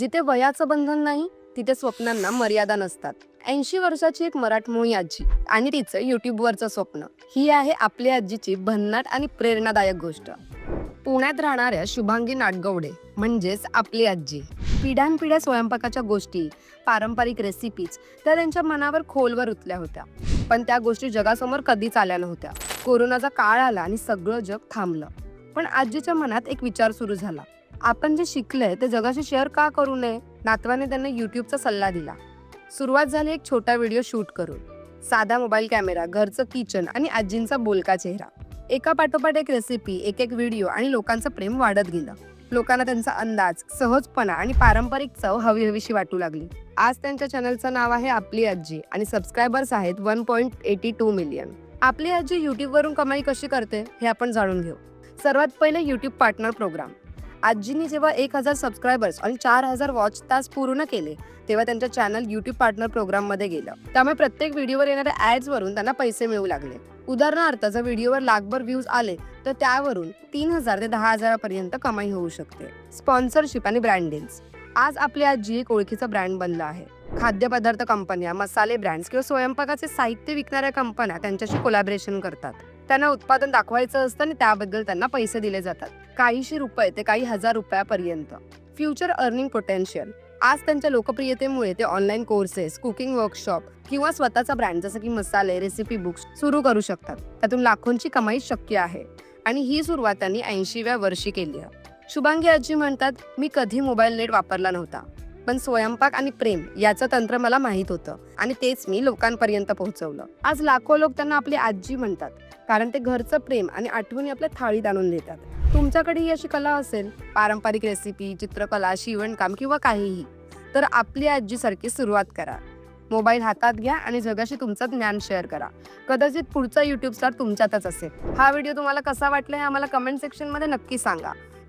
जिथे वयाचं बंधन नाही तिथे स्वप्नांना मर्यादा नसतात. ऐंशी वर्षाची एक मराठमोळी आजी आणि तिचं युट्यूबवरचं स्वप्न. ही आहे आपल्या आजीची भन्नाट आणि प्रेरणादायक गोष्ट. पुण्यात राहणाऱ्या शुभांगी नाटगवडे म्हणजेच आपली आजी. पिढ्यानपिढ्या स्वयंपाकाच्या गोष्टी पारंपरिक रेसिपीज त्या त्यांच्या मनावर खोलवर उतल्या होत्या. पण त्या गोष्टी जगासमोर कधीच आल्या नव्हत्या. कोरोनाचा काळ आला आणि सगळं जग थांबलं. पण आजीच्या मनात एक विचार सुरू झाला. आपण जे शिकलंय ते जगाशी शेअर का करू नये? नातवाने त्यांना युट्यूबचा सल्ला दिला. सुरुवात झाली एक छोटा व्हिडिओ शूट करून. साधा मोबाईल कॅमेरा घरचं किचन आणि आजींचा बोलका चेहरा. एका पाठोपाठ एक रेसिपी एक एक व्हिडिओ आणि लोकांचं प्रेम वाढत गेलं. लोकांना त्यांचा अंदाज सहजपणा आणि पारंपरिक चव हवी हवीशी वाटू लागली. आज त्यांच्या चॅनलचं नाव आहे आपली आजी आणि सबस्क्रायबर्स आहेत one point eighty two million आपली आजी युट्यूबवरून कमाई कशी करते हे आपण जाणून घेऊ. सर्वात पहिले युट्यूब पार्टनर प्रोग्राम आजीने जेव्हा एक हजार सबस्क्रायबर्स आणि चार हजार वॉच तास पूर्ण केले तेव्हा त्यांच्या चॅनल युट्यूब पार्टनर प्रोग्राममध्ये गेलं. त्यामुळे प्रत्येक व्हिडिओवर येणाऱ्या ऍड्स वरून त्यांना पैसे मिळू लागले. उदाहरणार्थ जर व्हिडिओवर लाखभर व्ह्यूज आले तर त्यावरून तीन हजार ते दहा हजारापर्यंत कमाई होऊ शकते. स्पॉन्सरशिप आणि ब्रँडिंग आज आपली आजी एक ओळखीचा ब्रँड बनला आहे. खाद्यपदार्थ कंपन्या मसाले ब्रँड्स किंवा स्वयंपाकाचे साहित्य विकणाऱ्या कंपन्या त्यांच्याशी कोलॅबरेशन करतात. त्यांना उत्पादन दाखवायचं असतं आणि त्याबद्दल त्यांना पैसे दिले जातात. काहीशे रुपये ते काही हजार रुपयापर्यंत. फ्युचर अर्निंग पोटेन्शियल आज त्यांच्या लोकप्रियतेमुळे ते ऑनलाईन कोर्सेस कुकिंग वर्कशॉप किंवा स्वतःचा ब्रँड जसं की मसाले रेसिपी बुक्स सुरू करू शकतात. त्यातून लाखोंची कमाई शक्य आहे. आणि ही सुरुवात त्यांनी ऐंशीव्या वर्षी केली आहे. शुभांगी आजी म्हणतात मी कधी मोबाईल नेट वापरला नव्हता. पण स्वयंपाक आणि प्रेम याचं तंत्र मला माहीत होतं. आणि तेच मी लोकांपर्यंत पोहोचवलं. आज लाखो लोक त्यांना आपली आजी म्हणतात कारण ते घरचं प्रेम आणि आठवणी आपल्या थाळीत आणून देतात. तुमच्याकडे ही अशी कला असेल पारंपरिक रेसिपी चित्रकला शिवणकाम किंवा काहीही तर आपली आजीसारखी सुरुवात करा. मोबाईल हातात घ्या आणि जगाशी तुमचं ज्ञान शेअर करा. कदाचित पुढचा युट्यूब स्टार तुमच्यातच असेल. हा व्हिडिओ तुम्हाला कसा वाटला हे आम्हाला कमेंट सेक्शनमध्ये नक्की सांगा.